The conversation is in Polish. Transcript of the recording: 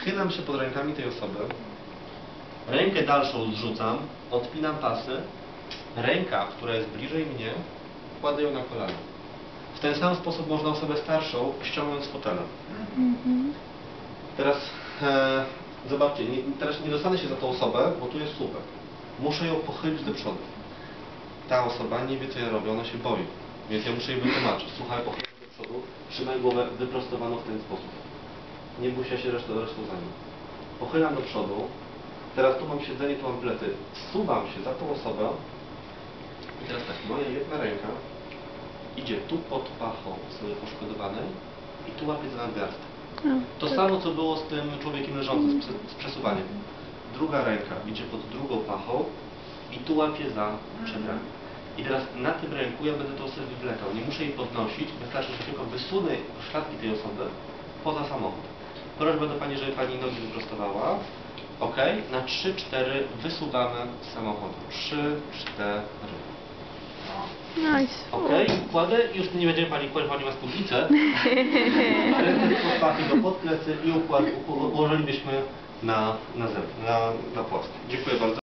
Schylam się pod rękami tej osoby, rękę dalszą zrzucam, odpinam pasy, ręka, która jest bliżej mnie, kładę ją na kolana. W ten sam sposób można osobę starszą ściągnąć z fotela. Mhm. Teraz e, zobaczcie, nie, teraz nie dostanę się za tą osobę, bo tu jest słupek. Muszę ją pochylić do przodu. Ta osoba nie wie co ja robię, ona się boi. Więc ja muszę jej wytłumaczyć. Słuchaj, pochyl się do przodu, trzymaj głowę wyprostowaną w ten sposób. Nie bój się resztą, resztą za nią. Pochylam do przodu. Teraz tu mam siedzenie, tu mam. Wsuwam się za tą osobę. I teraz tak, moja jedna ręka idzie tu pod pachą sobie poszkodowanej i tu łapie za nadgarstek. O, To tak. samo, co było z tym człowiekiem leżącym, z, prze- z przesuwaniem. Druga ręka idzie pod drugą pachą i tu łapie za przedramię. I teraz na tym ręku ja będę tą osobę wywlekał. Nie muszę jej podnosić, wystarczy, że tylko wysunę szlatki tej osoby poza samochód. Prośba do Pani, żeby Pani nogi wyprostowała. Ok, na 3-4 wysuwamy z samochodu. 3, 4. Nice. Ok, kładę, już nie będziemy Pani kłaść, Pani ma spódnicę. Pachy do pod plecy i układ, ułożylibyśmy na, na, na, na płasko. Dziękuję bardzo.